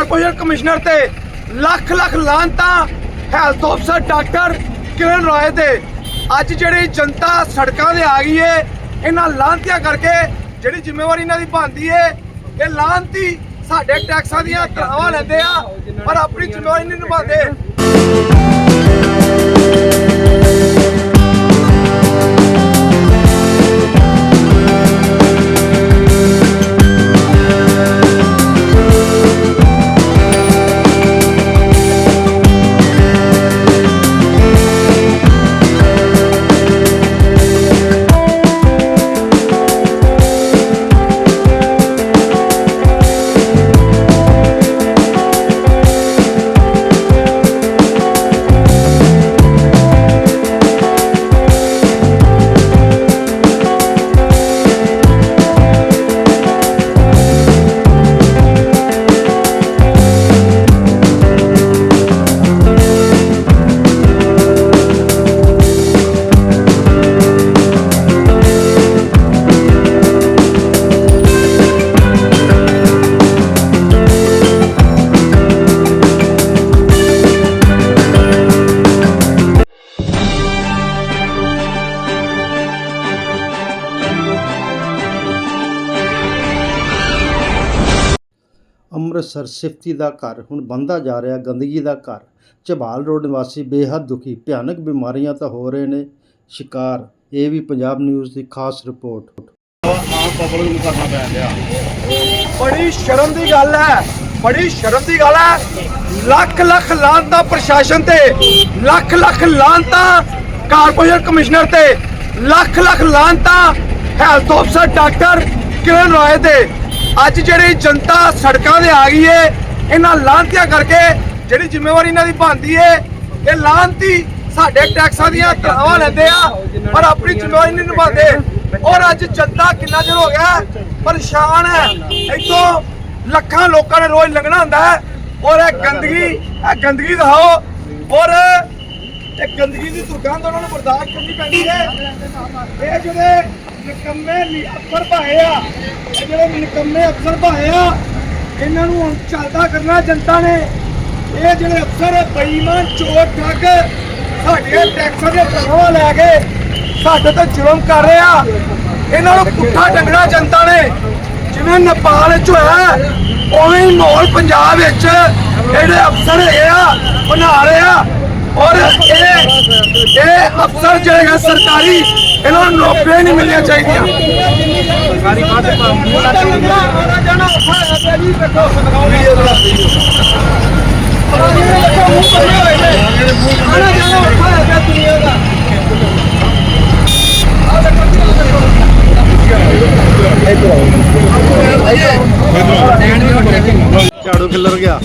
Corporation commissioner ਤੇ। ਲੱਖ ਲੱਖ ਲਾਂਤਾਂ ਹੈਲਥ ਅਫਸਰ ਡਾਕਟਰ ਕਿਰਨ ਰਾਏ ਤੇ। ਅੱਜ ਜਿਹੜੀ ਜਨਤਾ ਸੜਕਾਂ ਤੇ ਆ ਗਈ ਏ, ਇਹਨਾਂ ਲਾਂਤੀਆਂ ਕਰਕੇ ਜਿਹੜੀ ਜ਼ਿੰਮੇਵਾਰੀ ਇਹਨਾਂ ਦੀ ਬਣਦੀ ਏ, ਇਹ ਲਾਂਤੀ ਸਾਡੇ ਟੈਕਸਾਂ ਦੀਆਂ ਤਨਖਾਹਾਂ ਲੈਂਦੇ ਆ, ਪਰ ਆਪਣੀ ਜ਼ਿੰਮੇਵਾਰੀ ਨਹੀਂ ਨਿਭਾਉਂਦੇ। ਸਰਸਿਫਤੀ ਦਾ ਘਰ, ਹੁਣ ਬੰਦਾ ਜਾ ਰਿਹਾ ਗੰਦਗੀ ਦਾ ਘਰ। ਝਬਾਲ ਰੋਡ ਨਿਵਾਸੀ ਬੇਹੱਦ ਦੁਖੀ, ਭਿਆਨਕ ਬਿਮਾਰੀਆਂ ਤਾਂ ਹੋ ਰਹੇ ਨੇ ਸ਼ਿਕਾਰ, ਇਹ ਵੀ ਪੰਜਾਬ ਨਿਊਜ਼ ਦੀ ਖਾਸ ਰਿਪੋਰਟ। ਬੜੀ ਸ਼ਰਮ ਦੀ ਗੱਲ ਹੈ, ਬੜੀ ਸ਼ਰਮ ਦੀ ਗੱਲ ਹੈ। ਲੱਖ ਲੱਖ ਲਾਂਤਾਂ ਪ੍ਰਸ਼ਾਸਨ ਤੇ, ਲੱਖ ਲੱਖ ਲਾਂਤਾਂ ਕਾਰਪੋਰੇਸ਼ਨ ਕਮਿਸ਼ਨਰ ਤੇ, ਲੱਖ ਲੱਖ ਲਾਂਤਾਂ ਹੈਲਥ ਅਫਸਰ ਡਾਕਟਰ ਕਿਰਨ ਰਾਏ ਤੇ। ਅੱਜ ਜਿਹੜੀ ਜਨਤਾ ਸੜਕਾਂ ਤੇ ਆ ਗਈ ਏ ਇਹਨਾਂ ਲਾਂਤੀਆਂ ਕਰਕੇ ਜਿਹੜੀ ਜ਼ਿੰਮੇਵਾਰੀ ਇਹਨਾਂ ਦੀ ਬਣਦੀ ਏ ਇਹ ਲਾਂਤੀ ਸਾਡੇ ਟੈਕਸਾਂ ਦੀਆਂ ਤਨਖਾਹਾਂ ਲੈਂਦੇ ਆ, ਪਰ ਆਪਣੀ ਜ਼ਿੰਮੇਵਾਰੀ ਨਹੀਂ ਨਿਭਾਉਂਦੇ। ਔਰ ਅੱਜ ਜਨਤਾ ਕਿੰਨਾ ਚਿਰ ਹੋ ਗਿਆ ਪਰੇਸ਼ਾਨ ਹੈ? ਇੱਥੋਂ ਲੱਖਾਂ ਲੋਕਾਂ ਨੇ ਰੋਜ਼ ਲੰਘਣਾ ਹੁੰਦਾ ਹੈ। ਔਰ ਇਹ ਗੰਦਗੀ ਇਹ ਗੰਦਗੀ ਦਿਖਾਓ। ਔਰ ਇਹ ਗੰਦਗੀ ਦੀ ਦੁਰਗੰਧ ਉਹਨਾਂ ਨੂੰ ਬਰਦਾਸ਼ਤ ਕਰਨੀ ਪੈਂਦੀ ਹੈ। ਇਹ ਜਿਹੜੇ ਨਿਕੰਮੇ ਨੀ- ਅਫਸਰ ਭਾਏ ਜਿਹੜੇ ਨਿਕੰਮੇ ਅਫਸਰ ਭਾਏ ਇਹਨਾਂ ਨੂੰ ਹੁਣ ਚੱਲਦਾ ਕਰਨਾ ਜਨਤਾ ਨੇ। ਇਹ ਜਿਹੜੇ ਅਫਸਰ ਬੇਈਮਾਨ, ਚੋਰ, ਠੱਗ, ਸਾਡੀਆਂ ਟੈਕਸਾਂ ਦੇ ਤਨਖਾਹਾਂ ਲੈ ਕੇ ਸਾਡੇ ਤੇ ਜ਼ੁਲਮ ਕਰ ਰਹੇ ਆ। ਇਹਨਾਂ ਨੂੰ ਪੁੱਠਾ ਟੰਗਣਾ ਜਨਤਾ ਨੇ। ਜਿਵੇਂ ਨੇਪਾਲ ਵਿੱਚ ਹੋਇਆ, ਉਵੇਂ ਹੀ ਮਾਹੌਲ ਪੰਜਾਬ ਵਿੱਚ ਜਿਹੜੇ ਅਫਸਰ ਹੈਗੇ ਆ, ਬਣਾ ਰਹੇ ਆ। ਔਰ ਇਹ ਇਹ ਅਫਸਰ ਜਿਹੜੇ ਹੈ ਸਰਕਾਰੀ ਇਹਨਾਂ ਨੂੰ ਨੌਕਰੀਆਂ ਨਹੀਂ ਮਿਲਣੀਆਂ ਚਾਹੀਦੀਆਂ। ਸਰਕਾਰੀ ਬਾਤ ਜਾਣਾ ਔਖਾ ਹੈ ਪਿਆ ਜੀ ਦੇਖੋ। ਵੀਡੀਓ ਦਾ ਆਣਾ ਜਾਣਾ ਔਖਾ ਹੈ ਪਿਆ ਦੁਨੀਆ ਦਾ ਝਾੜੂ ਕਿੱਲਰ ਗਿਆ।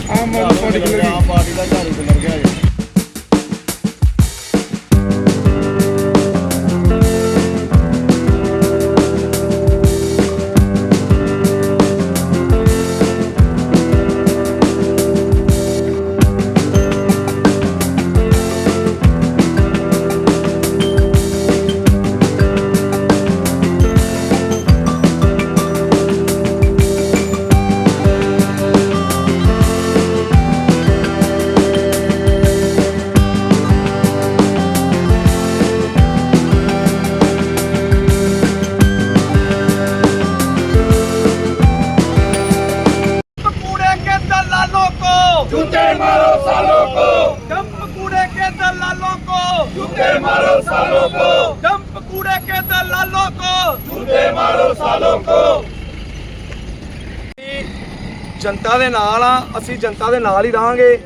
ਜਨਤਾ ਦੇ ਨਾਲ ਆ ਅਸੀਂ ਜਨਤਾ ਦੇ ਨਾਲ ਹੀ ਰਹਾਂਗੇ।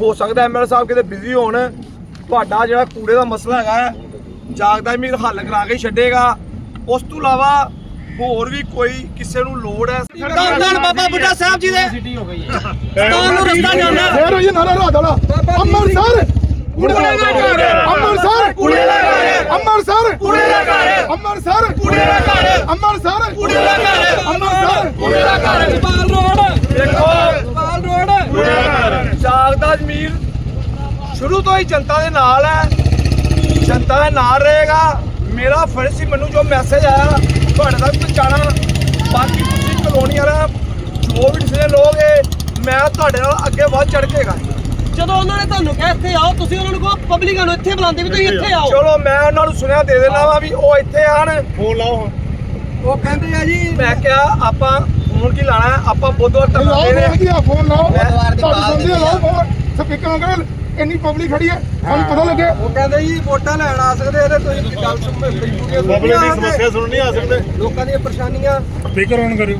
ਹੋ ਸਕਦਾ ਐਮਐਲ ਸਾਹਿਬ ਕਿਤੇ ਬਿਜ਼ੀ ਹੋਣ। ਤੁਹਾਡਾ ਜਿਹੜਾ ਕੂੜੇ ਦਾ ਮਸਲਾ ਹੈਗਾ ਹੈ, ਜਾਗਦਾ ਮੀਰ ਹੱਲ ਕਰਾ ਕੇ ਹੀ ਛੱਡੇਗਾ। ਉਸ ਤੋਂ ਇਲਾਵਾ ਹੋਰ ਵੀ ਕੋਈ ਕਿਸੇ ਨੂੰ ਲੋੜ ਹੈ। ਧੰਨ ਬਾਬਾ ਬੁੱਢਾ ਸਾਹਿਬ ਜੀ ਦੇ। ਸਤਾਨ ਨੂੰ ਰਸਤਾ ਜਾਂਦਾ ਫੇਰ ਹੋਈ ਨਾਰਾ ਰਾਤ ਵਾਲਾ ਅੰਮ੍ਰਿਤਸਰ। ਕੁੜੇ ਦਾ ਘਰ ਅੰਮ੍ਰਿਤਸਰ। ਕੁੜੇ ਦਾ ਘਰ। ਅੰਮ੍ਰਿਤਸਰ। ਕੁੜੇ ਦਾ ਘਰ। ਅੰਮ੍ਰਿਤਸਰ। ਕੁੜੇ ਦਾ ਘਰ। ਅੰਮ੍ਰਿਤਸਰ। ਕੁੜੇ ਦਾ ਘਰ। ਅੰਮ੍ਰਿਤਸਰ। ਕੁੜੇ ਦਾ ਘਰ। ਪਾਲ ਰੋਡ। ਦੇਖੋ। ਪਾਲ ਰੋਡ। ਕੁੜੇ ਦਾ ਘਰ। ਜਾਗਦਾ ਜਮੀਰ। ਸ਼ੁਰੂ ਤੋਂ ਹੀ ਜਨਤਾ ਦੇ ਨਾਲ ਹੈ। ਜਨਤਾ ਦੇ ਨਾਲ ਰਹੇਗਾ। ਮੇਰਾ ਫਰਜ਼ ਸੀ ਮੈਨੂੰ ਜੋ ਮੈਸੇਜ ਆਇਆ ਤੁਹਾਡੇ ਤੱਕ ਪਹੁੰਚਾਣਾ ਬਾਕੀ ਤੁਸੀਂ ਕਲੋਨੀ ਵਾਲਾ ਜੋ ਵੀ ਡਿਸੀਜਨ ਲਓਗੇ ਮੈਂ ਤੁਹਾਡੇ ਨਾਲ ਅੱਗੇ ਵੱਧ ਚੜ ਕੇ ਗਾ ਜਦੋਂ ਉਹਨਾਂ ਨੇ ਤੁਹਾਨੂੰ ਕਿਹਾ ਇੱਥੇ ਆਓ ਤੁਸੀਂ ਉਹਨਾਂ ਨੂੰ ਕਹੋ ਪਬਲਿਕਾਂ ਨੂੰ ਇੱਥੇ ਬੁਲਾਉਂਦੇ ਵੀ ਤੁਸੀਂ ਇੱਥੇ ਆਓ। ਚਲੋ ਮੈਂ ਉਹਨਾਂ ਨੂੰ ਸੁਣਿਆ ਦੇ ਦੇਣਾ ਵਾ ਵੀ ਉਹ ਇੱਥੇ ਆਣ। ਫੋਨ ਲਾਓ ਹੁਣ। ਉਹ ਕਹਿੰਦੇ ਆ ਜੀ ਮੈਂ ਕਿਹਾ ਆਪਾਂ ਫੋਨ ਕੀ ਲਾਣਾ? ਆਪਾਂ ਬੁੱਧਵਾਰ ਤੱਕ ਲਾਓ ਲਾਉਂਦੇ ਨੇ ਫੋਨ ਕੀ ਆ ਫੋਨ ਲਾਓ। ਤੁਹਾਡੀ ਬਾਤ ਸੁਣਦੀ ਲਾਓ ਫੋਨ। ਸਪੀਕਰ ਨੂੰ ਕਰੋ ਇੰਨੀ ਪਬਲਿਕ ਖੜੀ ਹੈ ਸਾਨੂੰ ਪਤਾ ਲੱਗੇ। ਉਹ ਕਹਿੰਦੇ ਜੀ ਵੋਟਾਂ ਲੈਣ ਆ ਸਕਦੇ ਇਹਦੇ ਤੁਸੀਂ ਗੱਲ ਸੁਣ ਪਬਲਿਕ ਦੀ ਸਮੱਸਿਆ ਸੁਣਨ ਨਹੀਂ ਆ ਸਕਦੇ। ਲੋਕਾਂ ਦੀਆਂ ਪਰੇਸ਼ਾਨੀਆਂ। ਸਪੀਕਰ ਔਨ ਕਰਿਓ।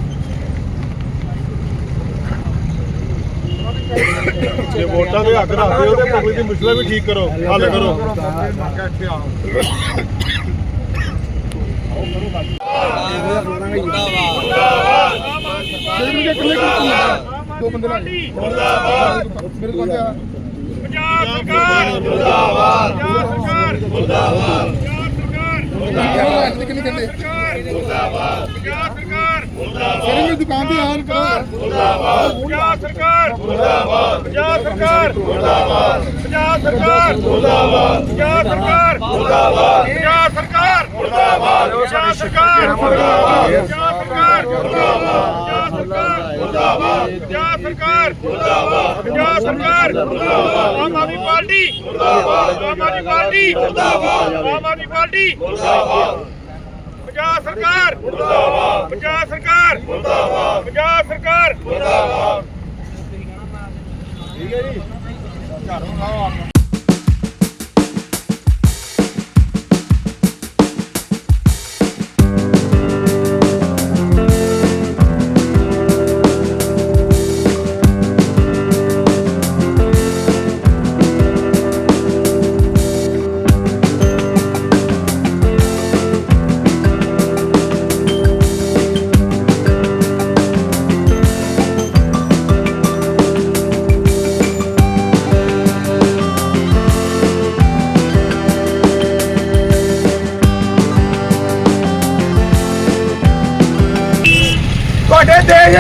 ਜੇ ਵੋਟਾਂ ਦੇ ਹੱਕ ਰੱਖਦੇ ਹੋ ਤੇ ਪਬਲਿਕ ਦੀ ਮੁਸ਼ਕਲਾਂ ਵੀ ਠੀਕ ਕਰੋ ਹੱਲ ਕਰੋ। ਦੋ ਬੰਦੇ ਲਾ ਮੁਰਦਾਬਾਦ। ਮੇਰੇ ਕੋਲ ਆ ਪੰਜਾਬ ਸਰਕਾਰ। ਮੁਰਦਾਬਾਦ। ਪੰਜਾਬ ਸਰਕਾਰ। ਮੁਰਦਾਬਾਦ ਪੰਜਾਬ ਕਿੰਨੇ ਕਹਿੰਦੇ ਸਰਕਾਰ ਮੁਰਦਾਬਾਦ ਪੰਜਾਬ ਸਰਕਾਰ। ਸਰ ਮੇਰੀ ਦੁਕਾਨ ਤੇ ਆਨ ਕਰੋ। ਪੰਜਾਬ ਸਰਕਾਰ ਮੁਰਦਾਬਾਦ ਪੰਜਾਬ ਸਰਕਾਰ ਮੁਰਦਾਬਾਦ ਪੰਜਾਬ ਸਰਕਾਰ ਮੁਰਦਾਬਾਦ ਪੰਜਾਬ ਸਰਕਾਰ ਮੁਰਦਾਬਾਦ ਪੰਜਾਬ ਸਰਕਾਰ ਮੁਰਦਾਬਾਦ ਪੰਜਾਬ ਸਰਕਾਰ ਮੁਰਦਾਬਾਦ ਪੰਜਾਬ ਸਰਕਾਰ ਮੁਰਦਾਬਾਦ ਪੰਜਾਬ ਸਰਕਾਰ ਮੁਰਦਾਬਾਦ ਪੰਜਾਬ ਸਰਕਾਰ ਮੁਰਦਾਬਾਦ ਪੰਜਾਬ ਸਰਕਾਰ ਮੁਰਦਾਬਾਦ ਆਮ ਆਦਮੀ ਪਾਰਟੀ ਮੁਰਦਾਬਾਦ ਆਮ ਆਦਮੀ ਪਾਰਟੀ ਮੁਰਦਾਬਾਦ ਆਮ ਆਦਮੀ ਪਾਰਟੀ ਮੁਰਦਾਬਾਦ ਪੰਜਾਬ ਸਰਕਾਰ! ਮੁਰਦਾਬਾਦ! ਪੰਜਾਬ ਸਰਕਾਰ! ਮੁਰਦਾਬਾਦ! ਪੰਜਾਬ ਸਰਕਾਰ! ਮੁਰਦਾਬਾਦ! ਤੁਹਾਡੇ ਦੇਸ਼ ਦੇ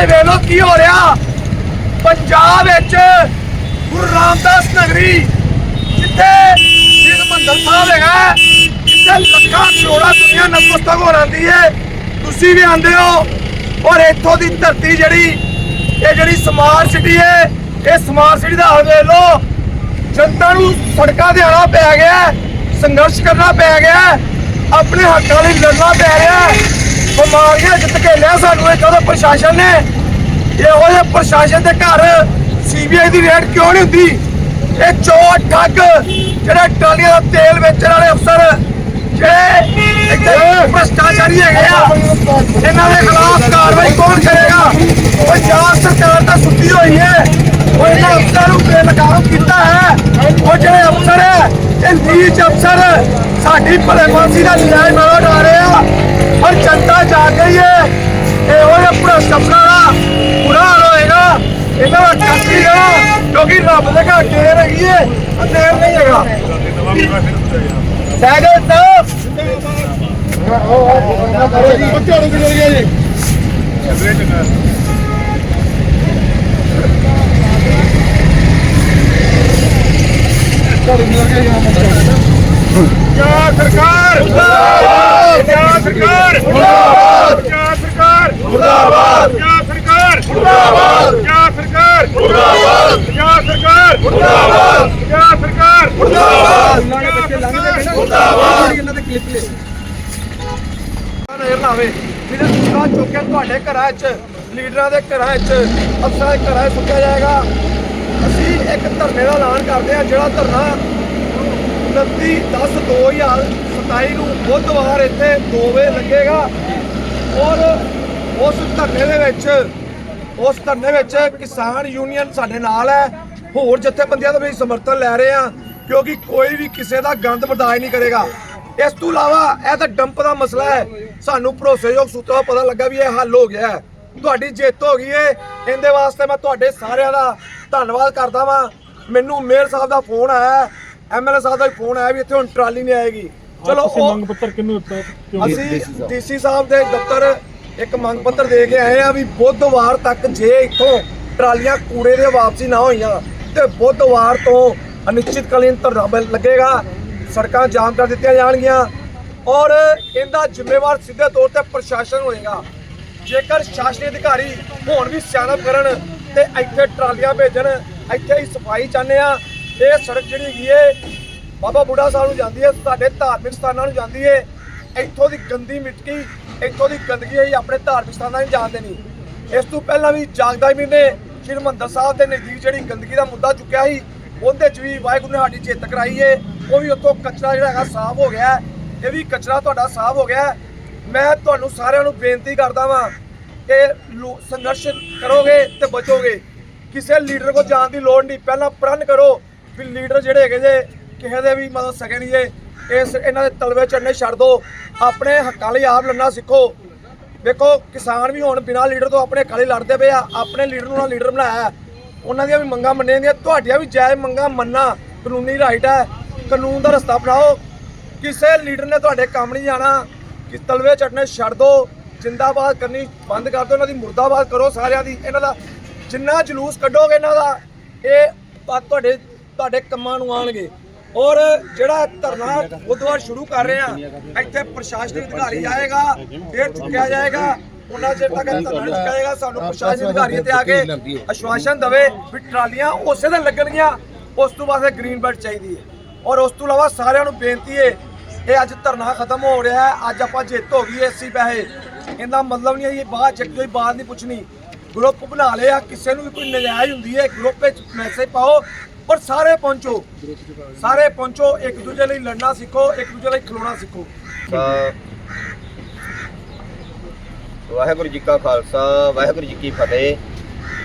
ਵੇਖ ਲਓ ਕੀ ਹੋ ਰਿਹਾ। ਪੰਜਾਬ ਵਿੱਚ ਗੁਰੂ ਰਾਮਦਾਸ ਨਗਰੀ, ਜਿੱਥੇ ਸਿਰ ਮੰਦਰ ਸਾਹਿਬ ਹੈਗਾ, ਜਿੱਥੇ ਲੱਖਾਂ ਕਰੋੜਾਂ ਦੁਨੀਆ ਨਤਮਸਤਕ ਹੋ ਰਹੀ ਹੈ। ਤੁਸੀਂ ਵੀ ਆਂਦੇ ਹੋ ਔਰ ਇੱਥੋਂ ਦੀ ਧਰਤੀ ਜਿਹੜੀ, ਇਹ ਜਿਹੜੀ ਸਮਾਰਟ ਸਿਟੀ ਹੈ, ਇਹ ਸਮਾਰਟ ਸਿਟੀ ਦਾ ਹਾਲ ਵੇਖ ਲਓ। ਜਨਤਾ ਨੂੰ ਸੜਕਾਂ ਤੇ ਆਉਣਾ ਪੈ ਗਿਆ ਸੰਘਰਸ਼ ਕਰਨਾ ਪੈ ਗਿਆ ਆਪਣੇ ਹੱਕਾਂ ਲਈ ਲੜਨਾ ਪੈ ਰਿਹਾ ਬਿਮਾਰੀਆਂ ਜਿੱਤ ਕੇ ਲਿਆ ਸਾਨੂੰ ਇਹ ਕਦੋਂ ਪ੍ਰਸ਼ਾਸਨ ਨੇ? ਇਹੋ ਜਿਹੇ ਪ੍ਰਸ਼ਾਸਨ ਦੇ ਘਰ ਸੀਬੀਆਈ ਦੀ ਰੇਡ ਕਿਉਂ ਨਹੀਂ ਹੁੰਦੀ? ਇਹ ਚੋਰ ਠੱਗ ਜਿਹੜੇ ਟਾਲੀਆਂ ਦਾ ਤੇਲ ਵੇਚਣ ਵਾਲੇ ਅਫਸਰ ਜਿਹੜੇ ਇੱਥੇ ਭ੍ਰਸ਼ਟਾਚਾਰੀ ਹੈਗੇ ਆ ਇਹਨਾਂ ਦੇ ਖਿਲਾਫ ਕਾਰਵਾਈ ਕੌਣ ਕਰੇਗਾ? ਪੰਜਾਬ ਸਰਕਾਰ ਤਾਂ ਸੁੱਤੀ ਹੋਈ ਹੈ। ਉਹ ਇਹਨਾਂ ਅਫਸਰਾਂ ਨੂੰ ਬੇਲਗਾਮ ਕੀਤਾ ਹੈ। ਉਹ ਜਿਹੜੇ ਅਫਸਰ ਹੈ ਇਹ ਨੀਚ ਅਫਸਰ ਸਾਡੀ ਭਲੇਮਾਨਸੀ ਦਾ ਨਜਾਇਜ਼ ਮਾਰਾ ਰਹੇ ਆ। ਪਰ ਜਨਤਾ ਜਾਗ ਗਈ ਹੈ। ਇਹੋ ਜਿਹੇ ਭ੍ਰਸ਼ਟ ਅਫਸਰਾਂ ਇਹਨਾਂ ਦਾ ਕੱਟੀ ਜਾਣਾ, ਕਿਉਂਕਿ ਰੱਬ ਦੇ ਘਰ ਟੇਰ ਹੈਗੀ ਏ ਅੰਦਰ ਨਹੀਂ ਹੈਗਾ। ਸਾਗਰ ਸਾਹਿਬ ਬੱਚਿਆਂ ਨੂੰ ਕਿਹੜੇ ਗਿਆ ਜੀ ਪੰਜਾਬ ਸਰਕਾਰ ਮੁਰਦਾਬਾਦ ਪੰਜਾਬ ਸਰਕਾਰ ਮੁਰਦਾਬਾਦ ਪੰਜਾਬ ਸਰਕਾਰ ਮੁਰਦਾਬਾਦ ਪੰਜਾਬ ਸਰਕਾਰ ਮੁਰਦਾਬਾਦ ਪੰਜਾਬ ਸਰਕਾਰ ਮੁਰਦਾਬਾਦ ਪੰਜਾਬ ਸਰਕਾਰ ਮੁਰਦਾਬਾਦ ਪੰਜਾਬ ਸਰਕਾਰ ਮੁਰਦਾਬਾਦ ਮੁਰਦਾਬਾਦ ਇਹਨਾਂ ਦੇ ਕਲਿੱਪ ਲੈ ਨਜ਼ਰ ਨਾ ਆਵੇ ਵੀਰੇ ਸੁੱਕਾ ਚੁੱਕਿਆ ਤੁਹਾਡੇ ਘਰਾਂ 'ਚ ਲੀਡਰਾਂ ਦੇ ਘਰਾਂ 'ਚ ਅਫਸਰਾਂ ਦੇ ਘਰਾਂ 'ਚ ਸੁੱਕਿਆ ਜਾਏਗਾ ਅਸੀਂ ਇੱਕ ਧਰਨੇ ਦਾ ਐਲਾਨ ਕਰਦੇ ਹਾਂ ਜਿਹੜਾ ਧਰਨਾ 29 10 2027 ਨੂੰ ਬੁੱਧਵਾਰ ਇੱਥੇ 2 ਵਜੇ ਲੱਗੇਗਾ ਔਰ ਉਸ ਧਰਨੇ ਦੇ ਵਿੱਚ ਉਸ ਧਰਨੇ ਵਿੱਚ ਕਿਸਾਨ ਯੂਨੀਅਨ ਸਾਡੇ ਨਾਲ ਹੈ। ਹੋਰ ਜਥੇਬੰਦੀਆਂ ਦਾ ਵੀ ਸਮਰਥਨ ਲੈ ਰਹੇ। ਆ ਕਿਉਂਕਿ ਕੋਈ ਵੀ ਕਿਸੇ ਦਾ ਗੰਦ ਬਰਦਾਸ਼ਤ ਨਹੀਂ ਕਰੇਗਾ। ਇਸ ਤੋਂ ਇਲਾਵਾ ਇਹ ਤਾਂ ਡੰਪ ਦਾ ਮਸਲਾ ਹੈ। ਸਾਨੂੰ ਭਰੋਸੇਯੋਗ ਸੂਤਰਾਂ ਤੋਂ ਪਤਾ ਲੱਗਾ ਵੀ ਇਹ ਹੱਲ ਹੋ ਗਿਆ ਹੈ। ਤੁਹਾਡੀ ਜਿੱਤ ਹੋ ਗਈ ਏ। ਇਹਦੇ ਵਾਸਤੇ ਮੈਂ ਤੁਹਾਡੇ ਸਾਰਿਆਂ ਦਾ ਧੰਨਵਾਦ ਕਰਦਾ ਵਾਂ। ਮੈਨੂੰ ਮੇਅਰ ਸਾਹਿਬ ਦਾ ਫੋਨ ਆਇਆ ਐਮਐਲਏ ਸਾਹਿਬ ਦਾ ਫੋਨ ਆਇਆ ਵੀ ਇੱਥੇ ਹੁਣ ਟਰਾਲੀ ਨਹੀਂ ਆਏਗੀ। ਚਲੋ ਉਹ ਮੰਗ ਪੱਤਰ ਕਿੰਨੂੰ ਦਿੱਤਾ? ਅਸੀਂ ਡੀਸੀ ਸਾਹਿਬ ਦੇ ਦਫ਼ਤਰ ਇੱਕ ਮੰਗ ਪੱਤਰ ਦੇ ਕੇ ਆਏ ਆ ਵੀ ਬੁੱਧਵਾਰ ਤੱਕ ਜੇ ਇੱਥੋਂ ਟਰਾਲੀਆਂ ਕੂੜੇ ਦੇ ਵਾਪਸੀ ਨਾ ਹੋਈਆਂ ਤੇ ਬੁੱਧਵਾਰ ਤੋਂ ਅਨਿਸ਼ਚਿਤਕਾਲੀਨ ਧਰਨਾ ਲੱਗੇਗਾ। ਸੜਕਾਂ ਜਾਮ ਕਰ ਦਿੱਤੀਆਂ ਜਾਣਗੀਆਂ ਔਰ ਇਹਦਾ ਜ਼ਿੰਮੇਵਾਰ ਸਿੱਧੇ ਤੌਰ ਤੇ ਪ੍ਰਸ਼ਾਸਨ ਹੋਏਗਾ। ਜੇਕਰ ਸ਼ਾਸਨੀ ਅਧਿਕਾਰੀ ਹੁਣ ਵੀ ਸਿਆਣਪ ਕਰਨ ਤੇ ਇੱਥੇ ਟਰਾਲੀਆਂ ਭੇਜਣ, ਇੱਥੇ ਹੀ ਸਫ਼ਾਈ ਚਾਹੁੰਦੇ ਆ, ਇਹ ਸੜਕ ਜਿਹੜੀ ਹੈਗੀ ਏ, ਬਾਬਾ ਬੁੱਢਾ ਸਾਹਿਬ ਨੂੰ ਜਾਂਦੀ ਏ, ਸਾਡੇ ਧਾਰਮਿਕ ਸਥਾਨਾਂ ਨੂੰ ਜਾਂਦੀ ਏ, ਇੱਥੋਂ ਦੀ ਗੰਦੀ ਮਿੱਟੀ, ਇੱਥੋਂ ਦੀ ਗੰਦਗੀ ਅਸੀਂ ਆਪਣੇ ਧਾਰਮਿਕ ਸਥਾਨਾਂ ਨੂੰ ਜਾਣ ਦੇਣੀ ਇਸ ਤੋਂ ਪਹਿਲਾਂ ਵੀ ਜਾਗਦਾ ਵੀ ਨੇ ਸ਼੍ਰੀ ਹਰਿਮੰਦਰ ਸਾਹਿਬ ਦੇ ਨਜ਼ਦੀਕ ਜਿਹੜੀ ਗੰਦਗੀ ਦਾ ਮੁੱਦਾ ਚੁੱਕਿਆ ਸੀ, ਉਹਦੇ 'ਚ ਵੀ ਵਾਹਿਗੁਰੂ ਨੇ ਸਾਡੀ ਚੇਤ ਕਰਾਈ ਏ। ਉਹ ਵੀ ਉੱਥੋਂ ਕਚਰਾ ਜਿਹੜਾ ਹੈਗਾ ਸਾਫ਼ ਹੋ ਗਿਆ ਇਹ ਵੀ ਕਚਰਾ ਤੁਹਾਡਾ ਸਾਫ਼ ਹੋ ਗਿਆ ਮੈਂ ਤੁਹਾਨੂੰ ਸਾਰਿਆਂ ਨੂੰ ਬੇਨਤੀ ਕਰਦਾ ਵਾਂ ਕਿ ਲੋ- ਸੰਘਰਸ਼ ਕਰੋਗੇ ਤੇ ਬਚੋਗੇ। ਕਿਸੇ ਲੀਡਰ ਕੋ ਜਾਣ ਦੀ ਲੋੜ ਨਹੀਂ। ਪਹਿਲਾਂ ਪ੍ਰਣ ਕਰੋ ਵੀ ਲੀਡਰ ਜਿਹੜੇ ਹੈਗੇ ਜੇ, ਕਿਸੇ ਦੇ ਵੀ ਮਤਲਬ ਸਕੇ ਨਹੀਂ ਜੇ। ਇਸ, ਇਹਨਾਂ ਦੇ ਤਲਵੇ ਚੜਨੇ ਛੱਡ ਦਿਓ ਆਪਣੇ ਹੱਕਾਂ ਲਈ ਆਪ ਲੜਨਾ ਸਿੱਖੋ। ਵੇਖੋ, ਕਿਸਾਨ ਵੀ ਹੁਣ ਬਿਨਾਂ ਲੀਡਰ ਤੋਂ ਆਪਣੇ ਹੱਕਾਂ ਲਈ ਲੜਦੇ ਪਏ ਆ। ਆਪਣੇ ਲੀਡਰ ਨੂੰ ਨਾ ਲੀਡਰ ਬਣਾਇਆ। ਉਹਨਾਂ ਦੀਆਂ ਵੀ ਮੰਗਾਂ ਮੰਨੀਆਂ ਜਾਂਦੀਆਂ। ਤੁਹਾਡੀਆਂ ਵੀ ਜਾਇਜ਼ ਮੰਗਾਂ ਮੰਨਣਾ ਕਾਨੂੰਨੀ ਰਾਈਟ ਹੈ। ਕਾਨੂੰਨ ਦਾ ਰਸਤਾ ਅਪਣਾਓ ਕਿਸੇ ਲੀਡਰ ਨੇ ਤੁਹਾਡੇ ਕੰਮ ਨਹੀਂ ਜਾਣਾ। ਕਿ ਤਲਵੇ ਚਟਨੇ ਛੱਡ ਦਿਓ ਜਿੰਦਾਬਾਦ ਕਰਨੀ ਬੰਦ ਕਰ ਦਿਓ ਇਹਨਾਂ ਦੀ ਮੁਰਦਾਬਾਦ ਕਰੋ ਸਾਰਿਆਂ ਦੀ। ਇਹਨਾਂ ਦਾ ਜਿੰਨਾ ਜਲੂਸ ਕੱਢੋਗੇ ਇਹਨਾਂ ਦਾ, ਇਹ ਤੁਹਾਡੇ ਤੁਹਾਡੇ ਕੰਮਾਂ ਨੂੰ ਆਣਗੇ। ਔਰ ਜਿਹੜਾ ਧਰਨਾ ਬੁੱਧਵਾਰ ਸ਼ੁਰੂ ਕਰ ਰਹੇ ਆ, ਇੱਥੇ ਪ੍ਰਸ਼ਾਸਨਿਕ ਅਧਿਕਾਰੀ ਆਏਗਾ, ਫਿਰ ਚੁੱਕਿਆ ਜਾਏਗਾ। ਉਹਨਾਂ ਚਿਰ ਤੱਕ ਧਰਨਾ ਨਹੀਂ ਚੁੱਕਿਆ ਸਾਨੂੰ ਪ੍ਰਸ਼ਾਸਨਿਕ ਅਧਿਕਾਰੀ ਤੇ ਆ ਕੇ ਆਸ਼ਵਾਸਨ ਦਵੇ ਵੀ ਟਰਾਲੀਆਂ ਉਸੇ ਦਿਨ ਲੱਗਣਗੀਆਂ। ਉਸ ਤੋਂ ਬਾਅਦ ਗ੍ਰੀਨ ਬੈਲਟ ਚਾਹੀਦੀ ਹੈ। ਔਰ ਉਸ ਤੋਂ ਇਲਾਵਾ ਸਾਰਿਆਂ ਨੂੰ ਬੇਨਤੀ ਹੈ, ਇਹ ਅੱਜ ਧਰਨਾ ਖਤਮ ਹੋ ਰਿਹਾ ਹੈ, ਅੱਜ ਆਪਾਂ ਜਿੱਤ ਹੋ ਗਈ ਐਸੀ ਪੈਸੇ। ਇਹਦਾ ਮਤਲਬ ਨਹੀਂ ਹੈ ਇਹ ਬਾਅਦ ਚ ਕੋਈ ਬਾਤ ਨਹੀਂ ਪੁੱਛਣੀ। ਗਰੁੱਪ ਬਣਾ ਲਿਆ ਕਿਸੇ ਨੂੰ ਵੀ ਕੋਈ ਨਜਾਇਜ਼ ਹੁੰਦੀ ਹੈ ਗਰੁੱਪ ਵਿੱਚ ਮੈਸੇਜ ਪਾਓ, ਔਰ ਸਾਰੇ ਪਹੁੰਚੋ। ਸਾਰੇ ਪਹੁੰਚੋ, ਇੱਕ ਦੂਜੇ ਲਈ ਲੜਨਾ ਸਿੱਖੋ, ਇੱਕ ਦੂਜੇ ਲਈ ਖਲੋਣਾ ਸਿੱਖੋ। ਵਾਹਿਗੁਰੂ ਜੀ ਕਾ ਖਾਲਸਾ, ਵਾਹਿਗੁਰੂ ਜੀ ਕੀ ਫਤਿਹ।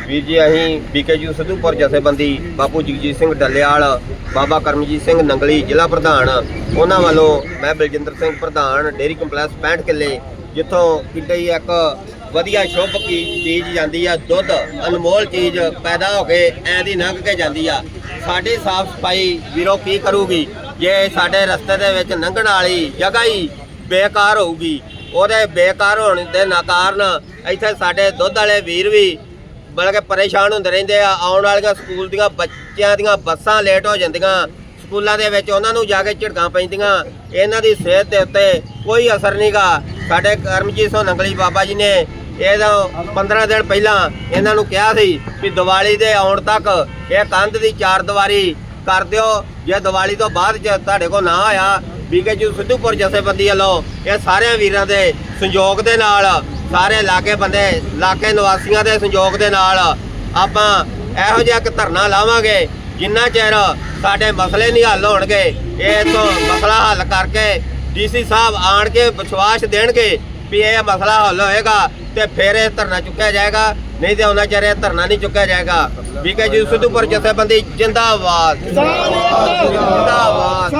ਵੀਰ ਜੀ, ਅਸੀਂ ਬੀਕੇਯੂ ਸਿੱਧੂਪੁਰ ਜਥੇਬੰਦੀ ਬਾਪੂ ਜਗਜੀਤ ਸਿੰਘ ਡੱਲਿਆਲ, ਬਾਬਾ ਕਰਮਜੀਤ ਸਿੰਘ ਨੰਗਲੀ ਜ਼ਿਲ੍ਹਾ ਪ੍ਰਧਾਨ, ਉਹਨਾਂ ਵੱਲੋਂ ਮੈਂ ਬਲਜਿੰਦਰ ਸਿੰਘ ਪ੍ਰਧਾਨ ਡੇਰੀ ਕੰਪਲੈਕਸ 65 ਕਿੱਲੇ, ਜਿੱਥੋਂ ਕਿੱਡੇ ਹੀ ਇੱਕ ਵਧੀਆ ਸ਼ੁਭ ਕੀ ਚੀਜ਼ ਜਾਂਦੀ ਆ, ਦੁੱਧ, ਅਨਮੋਲ ਚੀਜ਼ ਪੈਦਾ ਹੋ ਕੇ ਐਂ ਦੀ ਲੰਘ ਕੇ ਜਾਂਦੀ ਆ। ਸਾਡੀ ਸਾਫ਼ ਸਫ਼ਾਈ ਵੀਰੋ ਕੀ ਕਰੂਗੀ? ਜੇ ਸਾਡੇ ਰਸਤੇ ਦੇ ਵਿੱਚ ਲੰਘਣ ਵਾਲੀ ਜਗ੍ਹਾ ਹੀ ਬੇਕਾਰ ਹੋਊਗੀ, ਉਹਦੇ ਬੇਕਾਰ ਹੋਣ ਦੇ ਨਾ ਕਾਰਨ ਇੱਥੇ ਸਾਡੇ ਦੁੱਧ ਵਾਲੇ ਵੀਰ ਵੀ ਬਲਕਿ ਪਰੇਸ਼ਾਨ ਹੁੰਦੇ ਰਹਿੰਦੇ ਆ, ਆਉਣ ਵਾਲੀਆਂ ਸਕੂਲ ਦੀਆਂ ਬੱਚਿਆਂ ਦੀਆਂ ਬੱਸਾਂ ਲੇਟ ਹੋ ਜਾਂਦੀਆਂ, ਸਕੂਲਾਂ ਦੇ ਵਿੱਚ ਉਹਨਾਂ ਨੂੰ ਜਾ ਕੇ ਝਿੜਕਾਂ ਪੈਂਦੀਆਂ, ਇਹਨਾਂ ਦੀ ਸਿਹਤ ਦੇ ਉੱਤੇ ਕੋਈ ਅਸਰ ਨਹੀਂਗਾ ਸਾਡੇ ਕਰਮਜੀਤ ਸਿੰਘ ਨੰਗਲੀ ਬਾਬਾ ਜੀ ਨੇ ਇਹਦਾ 15 ਦਿਨ ਪਹਿਲਾਂ ਇਹਨਾਂ ਨੂੰ ਕਿਹਾ ਸੀ ਵੀ ਦੀਵਾਲੀ ਦੇ ਆਉਣ ਤੱਕ ਇਹ ਕੰਧ ਦੀ ਚਾਰ ਦੀਵਾਰੀ ਕਰ ਦਿਓ, ਜੇ ਦੀਵਾਲੀ ਤੋਂ ਬਾਅਦ ਚ ਤੁਹਾਡੇ ਕੋਲ ਨਾ ਆਇਆ ਬੀਕੇਯੂ ਸਿੱਧੂਪੁਰ ਜਥੇਬੰਦੀ ਵੱਲੋਂ ਇਹ ਸਾਰਿਆਂ ਵੀਰਾਂ ਦੇ ਸੰਯੋਗ ਦੇ ਨਾਲ ਸਾਰੇ ਇਲਾਕੇ ਬੰਦੇ, ਇਲਾਕੇ ਨਿਵਾਸੀਆਂ ਦੇ ਸਹਿਯੋਗ ਦੇ ਨਾਲ ਆਪਾਂ ਇਹੋ ਜਿਹਾ ਇੱਕ ਧਰਨਾ ਲਾਵਾਂਗੇ, ਜਿੰਨਾ ਚਿਰ ਸਾਡੇ ਮਸਲੇ ਨਹੀਂ ਹੱਲ ਹੋਣਗੇ, ਇਹ ਤੋਂ ਮਸਲਾ ਹੱਲ ਕਰਕੇ ਡੀਸੀ ਸਾਹਿਬ ਆਣ ਕੇ ਵਿਸ਼ਵਾਸ ਦੇਣਗੇ ਵੀ ਇਹ ਮਸਲਾ ਹੱਲ ਹੋਏਗਾ ਤੇ ਫਿਰ ਇਹ ਧਰਨਾ ਚੁੱਕਿਆ ਜਾਏਗਾ, ਨਹੀਂ ਤੇ ਉਹਨਾਂ ਚਿਰ ਇਹ ਧਰਨਾ ਨਹੀਂ ਚੁੱਕਿਆ ਜਾਏਗਾ। ਬੀਕੇਯੂ ਸਿੱਧੂਪੁਰ ਜਥੇਬੰਦੀ ਜਿੰਦਾਬਾਦ। ਜਿੰਦਾਬਾਦ।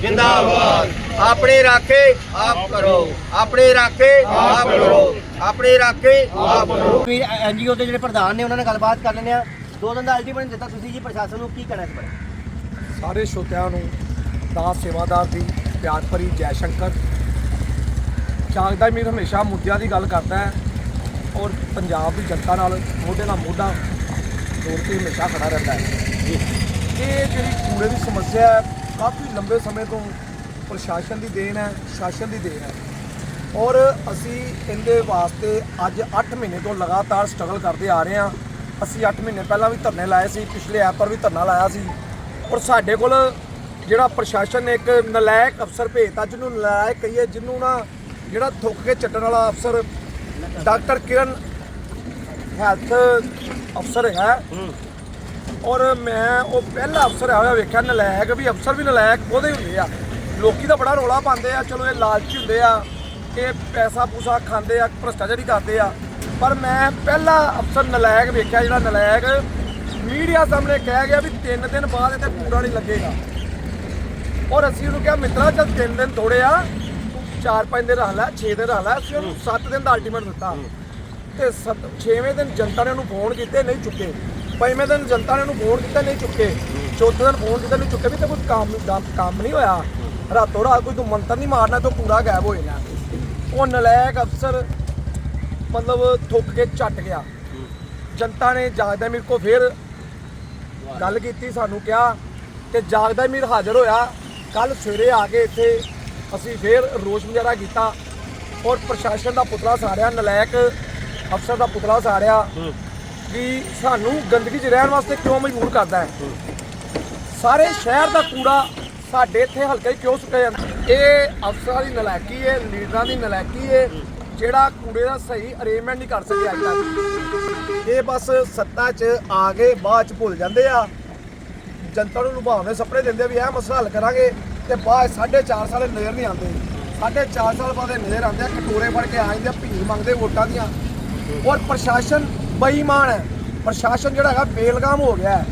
ਜਿੰਦਾਬਾਦ। ਆਪਣੀ ਰਾਖੇ ਆਪ ਕਰੋ। ਆਪਣੀ ਰਾਖੇ ਆਪ ਕਰੋ। ਆਪਣੀ ਰਾਖੇ ਆਪ ਕਰੋ। ਵੀ ਐਨਜੀਓ ਦੇ ਜਿਹੜੇ ਪ੍ਰਧਾਨ ਨੇ ਉਹਨਾਂ ਨਾਲ ਗੱਲਬਾਤ ਕਰ ਲੈਂਦੇ ਆ ਦੋ ਦਿਨ ਦਾ ਅਲਟੀਮੇਟ ਦਿੱਤਾ ਤੁਸੀਂ ਜੀ ਪ੍ਰਸ਼ਾਸਨ ਨੂੰ ਕੀ ਕਹਿਣਾ ਇਸ ਬਾਰੇ? ਸਾਰੇ ਸ਼ਰੋਤਿਆਂ ਨੂੰ ਦਾਸ ਸੇਵਾਦਾਰ ਦੀ ਪਿਆਰ ਭਰੀ ਜੈ ਸ਼ੰਕਰ। ਜਾਗਦਾ ਮੀਰ ਹਮੇਸ਼ਾ ਮੁੱਦਿਆਂ ਦੀ ਗੱਲ ਕਰਦਾ ਹੈ ਔਰ ਪੰਜਾਬ ਦੀ ਜਨਤਾ ਨਾਲ ਮੋਢੇ ਨਾਲ ਮੋਢਾ ਜੋੜ ਕੇ ਹਮੇਸ਼ਾ ਖੜਾ ਰਹਿੰਦਾ ਹੈ। ਇਹ ਜਿਹੜੀ ਕੂੜੇ ਦੀ ਸਮੱਸਿਆ ਹੈ, ਕਾਫੀ ਲੰਬੇ ਸਮੇਂ ਤੋਂ ਪ੍ਰਸ਼ਾਸਨ ਦੀ ਦੇਣ ਹੈ, ਸ਼ਾਸਨ ਦੀ ਦੇਣ ਹੈ। ਔਰ ਅਸੀਂ ਇਹਦੇ ਵਾਸਤੇ ਅੱਜ 8 ਮਹੀਨੇ ਤੋਂ ਲਗਾਤਾਰ ਸਟਰਗਲ ਕਰਦੇ ਆ ਰਹੇ ਹਾਂ। ਅਸੀਂ 8 ਮਹੀਨੇ ਪਹਿਲਾਂ ਵੀ ਧਰਨੇ ਲਾਏ ਸੀ, ਪਿਛਲੇ ਐਪ ਪਰ ਵੀ ਧਰਨਾ ਲਾਇਆ ਸੀ। ਔਰ ਸਾਡੇ ਕੋਲ ਜਿਹੜਾ ਪ੍ਰਸ਼ਾਸਨ ਨੇ ਇੱਕ ਨਲਾਇਕ ਅਫਸਰ ਭੇਜਤਾ, ਜਿਹਨੂੰ ਨਲਾਇਕ ਕਹੀਏ, ਜਿਹਨੂੰ ਨਾ ਜਿਹੜਾ ਥੁੱਕ ਕੇ ਚੱਟਣ ਵਾਲਾ ਅਫਸਰ ਡਾਕਟਰ ਕਿਰਨ ਹੈਲਥ ਅਫਸਰ ਹੈ ਔਰ ਮੈਂ ਉਹ ਪਹਿਲਾ ਅਫਸਰ ਹੋਇਆ ਵੇਖਿਆ ਨਲਾਇਕ ਵੀ ਅਫਸਰ ਵੀ ਨਲਾਇਕ ਉਹਦੇ ਹੁੰਦੇ ਆ। ਲੋਕੀ ਤਾਂ ਬੜਾ ਰੋਲਾ ਪਾਉਂਦੇ ਆ ਚਲੋ ਇਹ ਲਾਲਚੀ ਹੁੰਦੇ ਆ ਇਹ ਪੈਸਾ ਪੂਸਾ ਖਾਂਦੇ ਆ ਭ੍ਰਸ਼ਟਾਚਾਰੀ ਕਰਦੇ ਆ। ਪਰ ਮੈਂ ਪਹਿਲਾ ਅਫਸਰ ਨਲਾਇਕ ਵੇਖਿਆ ਜਿਹੜਾ ਨਲਾਇਕ ਮੀਡੀਆ ਸਾਹਮਣੇ ਕਹਿ ਗਿਆ ਵੀ 3 ਦਿਨ ਬਾਅਦ ਇਹ ਤੇ ਕੂੜਾ ਨਹੀਂ ਲੱਗੇਗਾ। ਔਰ ਅਸੀਂ ਉਹਨੂੰ ਕਿਹਾ ਮਿੱਤਰਾ ਚੱਲ 3 ਦਿਨ ਥੋੜੇ ਆ 4-5 ਦਿਨ ਰੱਖ ਲੈ 6 ਦਿਨ ਰੱਖ ਲੈ ਅਸੀਂ ਉਹਨੂੰ 7 ਦਿਨ ਦਾ ਅਲਟੀਮੇਟ ਦਿੱਤਾ। ਤੇ 6ਵੇਂ ਦਿਨ ਜਨਤਾ ਨੇ ਉਹਨੂੰ ਫੋਨ ਕੀਤੇ, ਨਹੀਂ ਚੁੱਕੇ। ਪੰਜਵੇਂ ਦਿਨ ਜਨਤਾ ਨੇ ਉਹਨੂੰ ਫੋਨ ਕੀਤਾ, ਨਹੀਂ ਚੁੱਕੇ। ਚੌਥੇ ਦਿਨ ਫੋਨ ਕੀਤਾ, ਨਹੀਂ ਚੁੱਕੇ ਵੀ ਤੇ ਕੋਈ ਕੰਮ ਕੰਮ- ਨਹੀਂ ਹੋਇਆ। ਰਾਤੋਂ ਰਾਤ ਕੋਈ ਤੂੰ ਮੰਤਰ ਨਹੀਂ ਮਾਰਨਾ, ਤਾਂ ਪੂਰਾ ਗਾਇਬ ਹੋ ਜਾਣਾ। ਉਹ ਨਲਾਇਕ ਅਫਸਰ ਮਤਲਬ ਥੁੱਕ ਕੇ ਚੱਟ ਗਿਆ। ਜਨਤਾ ਨੇ ਜਾਗਦਾ ਮੀਰ ਕੋ ਫਿਰ ਗੱਲ ਕੀਤੀ, ਸਾਨੂੰ ਕਿਹਾ ਕਿ ਜਾਗਦਾ ਮੀਰ ਹਾਜ਼ਰ ਹੋਇਆ। ਕੱਲ ਸਵੇਰੇ ਆ ਕੇ ਇੱਥੇ ਅਸੀਂ ਫਿਰ ਰੋਸ਼ ਮੁਜ਼ਾਹਰਾ ਕੀਤਾ ਔਰ ਪ੍ਰਸ਼ਾਸਨ ਦਾ ਪੁਤਲਾ ਸਾੜਿਆ। ਨਲਾਇਕ ਅਫਸਰ ਦਾ ਪੁਤਲਾ ਸਾੜਿਆ ਕਿ ਸਾਨੂੰ ਗੰਦਗੀ 'ਚ ਰਹਿਣ ਵਾਸਤੇ ਕਿਉਂ ਮਜਬੂਰ ਕਰਦਾ ਹੈ? ਸਾਰੇ ਸ਼ਹਿਰ ਦਾ ਕੂੜਾ ਸਾਡੇ ਇੱਥੇ ਹਲਕੇ ਕਿਉਂ ਸੁੱਟਿਆ ਜਾਂਦਾ? ਇਹ ਅਫਸਰਾਂ ਦੀ ਨਲਾਇਕੀ ਹੈ ਲੀਡਰਾਂ ਦੀ ਨਲਾਇਕੀ ਹੈ ਜਿਹੜਾ ਕੂੜੇ ਦਾ ਸਹੀ ਅਰੇਂਜਮੈਂਟ ਨਹੀਂ ਕਰ ਸਕੇ ਅੱਜ ਤੱਕ। ਇਹ ਬਸ ਸੱਤਾ 'ਚ ਆ ਕੇ ਬਾਅਦ 'ਚ ਭੁੱਲ ਜਾਂਦੇ ਆ। ਜਨਤਾ ਨੂੰ ਲੁਭਾਵਨੇ ਸੁਪਨੇ ਦਿੰਦੇ ਵੀ ਇਹ ਮਸਲਾ ਹੱਲ ਕਰਾਂਗੇ ਤੇ ਬਾਅਦ 4.5 ਸਾਲ ਨਜ਼ਰ ਨਹੀਂ ਆਉਂਦੇ। ਸਾਢੇ ਚਾਰ ਸਾਲ ਬਾਅਦ ਇਹ ਨਜ਼ਰ ਆਉਂਦੇ ਆ ਕਟੋਰੇ ਫੜ ਕੇ ਆ ਜਾਂਦੇ ਆ ਭੀੜ ਮੰਗਦੇ ਵੋਟਾਂ ਦੀਆਂ। ਔਰ ਪ੍ਰਸ਼ਾਸਨ ਬੇਈਮਾਨ ਹੈ। ਪ੍ਰਸ਼ਾਸਨ ਜਿਹੜਾ ਹੈਗਾ ਬੇਲਗਾਮ ਹੋ ਗਿਆ ਹੈ।